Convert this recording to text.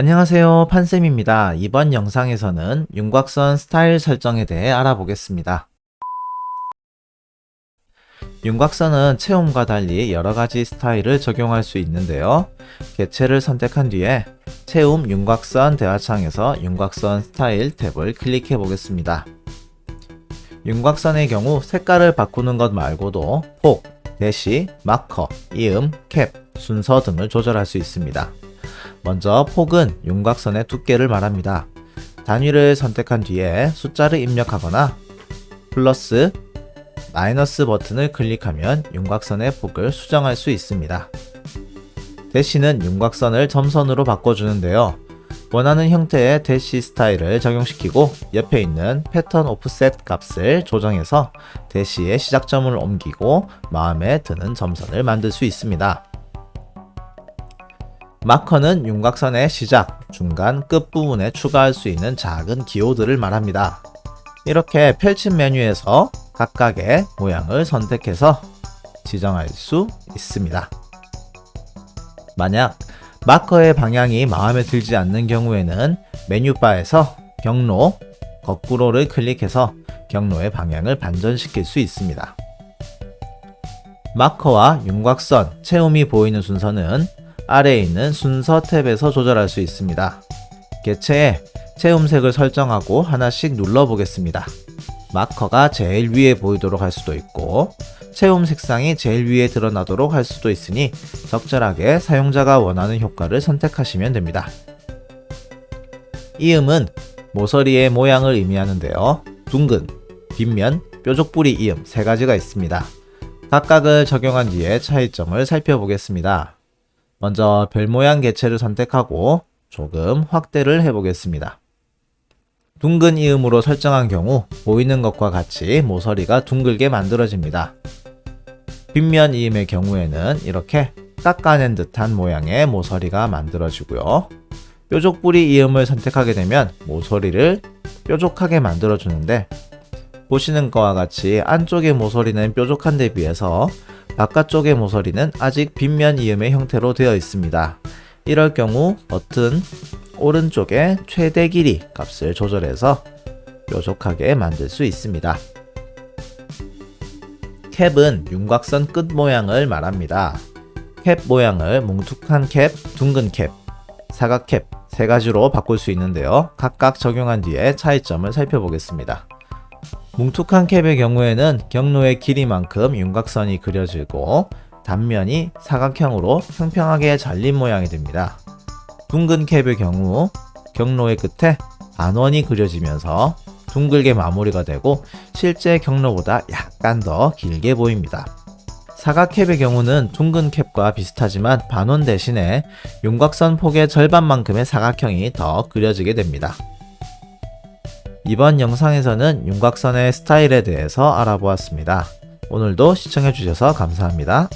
안녕하세요 판쌤입니다. 이번 영상에서는 윤곽선 스타일 설정에 대해 알아보겠습니다. 윤곽선은 체험과 달리 여러가지 스타일을 적용할 수 있는데요. 개체를 선택한 뒤에 체험 윤곽선 대화창에서 윤곽선 스타일 탭을 클릭해 보겠습니다. 윤곽선의 경우 색깔을 바꾸는 것 말고도 폭, 대시, 마커, 이음, 캡, 순서 등을 조절할 수 있습니다. 먼저 폭은 윤곽선의 두께를 말합니다. 단위를 선택한 뒤에 숫자를 입력하거나 플러스, 마이너스 버튼을 클릭하면 윤곽선의 폭을 수정할 수 있습니다. 대시는 윤곽선을 점선으로 바꿔주는데요. 원하는 형태의 대시 스타일을 적용시키고 옆에 있는 패턴 오프셋 값을 조정해서 대시의 시작점을 옮기고 마음에 드는 점선을 만들 수 있습니다. 마커는 윤곽선의 시작, 중간, 끝 부분에 추가할 수 있는 작은 기호들을 말합니다. 이렇게 펼친 메뉴에서 각각의 모양을 선택해서 지정할 수 있습니다. 만약 마커의 방향이 마음에 들지 않는 경우에는 메뉴바에서 경로, 거꾸로를 클릭해서 경로의 방향을 반전시킬 수 있습니다. 마커와 윤곽선, 체험이 보이는 순서는 아래에 있는 순서 탭에서 조절할 수 있습니다. 개체에 체험색을 설정하고 하나씩 눌러보겠습니다. 마커가 제일 위에 보이도록 할 수도 있고 체험 색상이 제일 위에 드러나도록 할 수도 있으니 적절하게 사용자가 원하는 효과를 선택하시면 됩니다. 이음은 모서리의 모양을 의미하는데요. 둥근, 뒷면, 뾰족부리 이음 세 가지가 있습니다. 각각을 적용한 뒤에 차이점을 살펴보겠습니다. 먼저 별 모양 개체를 선택하고 조금 확대를 해보겠습니다. 둥근 이음으로 설정한 경우 보이는 것과 같이 모서리가 둥글게 만들어집니다. 빗면 이음의 경우에는 이렇게 깎아낸 듯한 모양의 모서리가 만들어지고요. 뾰족부리 이음을 선택하게 되면 모서리를 뾰족하게 만들어주는데 보시는 것과 같이 안쪽의 모서리는 뾰족한 데 비해서 바깥쪽의 모서리는 아직 빗면 이음의 형태로 되어 있습니다. 이럴 경우 버튼 오른쪽에 최대 길이 값을 조절해서 뾰족하게 만들 수 있습니다. 캡은 윤곽선 끝 모양을 말합니다. 캡 모양을 뭉툭한 캡, 둥근 캡, 사각 캡 세 가지로 바꿀 수 있는데요. 각각 적용한 뒤에 차이점을 살펴보겠습니다. 뭉툭한 캡의 경우에는 경로의 길이만큼 윤곽선이 그려지고 단면이 사각형으로 평평하게 잘린 모양이 됩니다. 둥근 캡의 경우 경로의 끝에 반원이 그려지면서 둥글게 마무리가 되고 실제 경로보다 약간 더 길게 보입니다. 사각캡의 경우는 둥근 캡과 비슷하지만 반원 대신에 윤곽선 폭의 절반만큼의 사각형이 더 그려지게 됩니다. 이번 영상에서는 윤곽선의 스타일에 대해서 알아보았습니다. 오늘도 시청해주셔서 감사합니다.